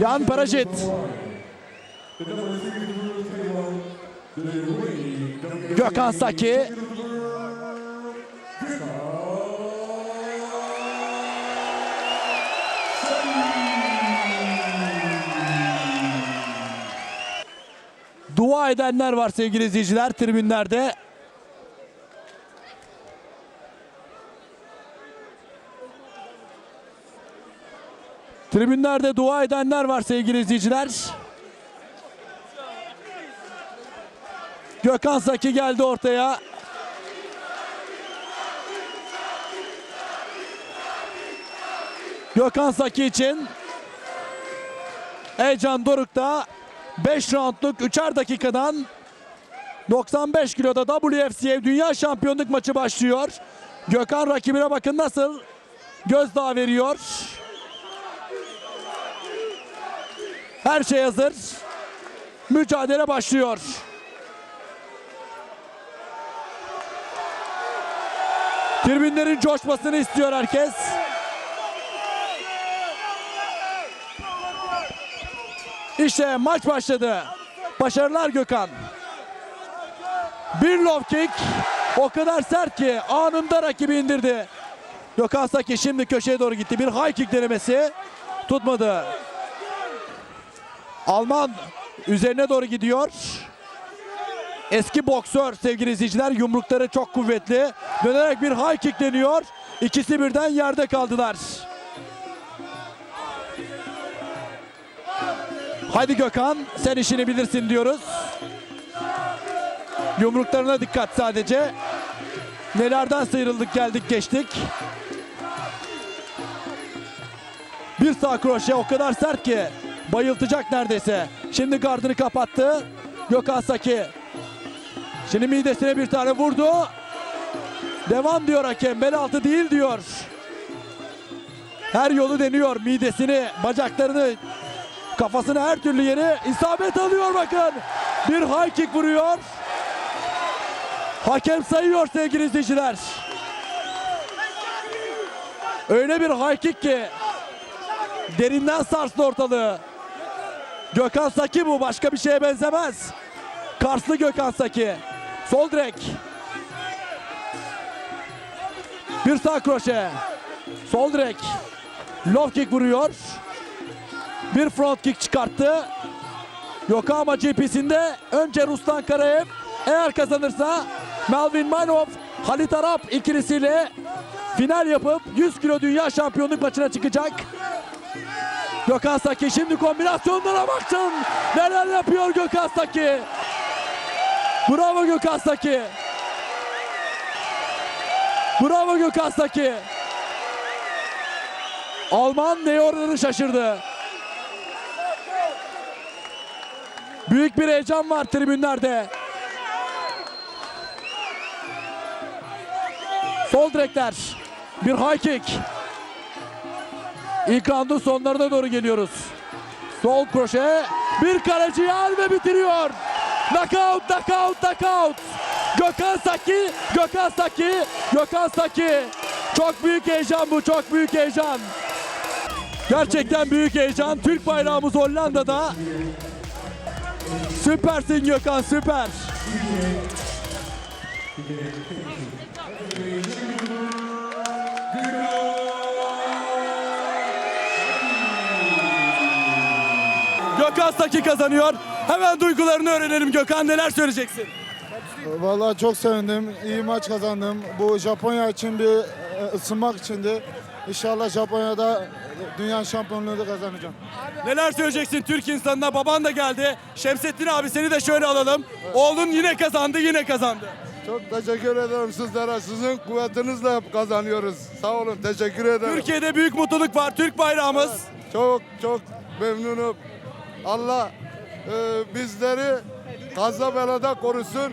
Yan Parajit. Gökhan Saki. Dua edenler var sevgili izleyiciler tribünlerde. Tribünlerde dua edenler var sevgili izleyiciler. Gökhan Saki geldi ortaya. Gökhan Saki için Heyecan Doruk'ta 5 roundluk 3'er dakikadan 95 kiloda WFC'ye Dünya Şampiyonluk maçı başlıyor. Gökhan rakibine bakın nasıl gözdağı veriyor. Her şey hazır. Mücadele başlıyor. Tribünlerin coşmasını istiyor herkes. İşte maç başladı. Başarılar Gökhan. Bir low kick o kadar sert ki anında rakibi indirdi. Gökhan Saki şimdi köşeye doğru gitti. Bir high kick denemesi tutmadı. Alman üzerine doğru gidiyor. Eski boksör sevgili izleyiciler yumrukları çok kuvvetli. Dönerek bir high kick deniyor. İkisi birden yerde kaldılar. Hadi Gökhan sen işini bilirsin diyoruz. Yumruklarına dikkat sadece. Nelerden sıyrıldık geldik geçtik. Bir sağ kroşe o kadar sert ki bayıltacak neredeyse. Şimdi gardını kapattı. Gökhan Saki. Şimdi midesine bir tane vurdu. Devam diyor hakem. Bel altı değil diyor. Her yolu deniyor. Midesini, bacaklarını, kafasını her türlü yere isabet alıyor bakın. Bir high kick vuruyor. Hakem sayıyor sevgili izleyiciler. Öyle bir high kick ki derinden sarstı ortalığı. Gökhan Saki bu başka bir şeye benzemez. Karslı Gökhan Saki. Sol direk. Bir sağ kroşe. Sol direk. Low kick vuruyor. Bir front kick çıkarttı. Yokohama GP'sinde önce Ruslan Karayev eğer kazanırsa Melvin Manov Halit Arap ikilisiyle final yapıp 100 kilo dünya şampiyonluk maçına çıkacak. Gökhan Saki şimdi kombinasyonlara baksın. Neler yapıyor Gökhan Saki. Bravo Gökhan Saki. Bravo Gökhan Saki. Alman ne şaşırdı. Büyük bir heyecan var tribünlerde. Sol direkler. Bir high kick. İlk roundun sonlarına doğru geliyoruz. Sol kroşe. Bir kaleci yer ve bitiriyor. Knockout, knockout, knockout. Gökhan Saki, Gökhan Saki, Gökhan Saki. Çok büyük heyecan bu, çok büyük heyecan. Gerçekten büyük heyecan. Türk bayrağımız Hollanda'da. Süpersin Gökhan, süper. Gökhan Saki kazanıyor. Hemen duygularını öğrenelim Gökhan. Neler söyleyeceksin? Vallahi çok sevindim. İyi maç kazandım. Bu Japonya için bir e, ısınmak içindi. İnşallah Japonya'da dünya şampiyonluğu da kazanacağım. Neler söyleyeceksin Türk insanına? Baban da geldi. Şemsettin abi seni de şöyle alalım. Oğlun yine kazandı, yine kazandı. Çok teşekkür ederim sizlere. Sizin kuvvetinizle hep kazanıyoruz. Sağ olun. Teşekkür ederim. Türkiye'de büyük mutluluk var. Türk bayrağımız. Çok çok memnunum. Allah e, bizleri kaza belada korusun.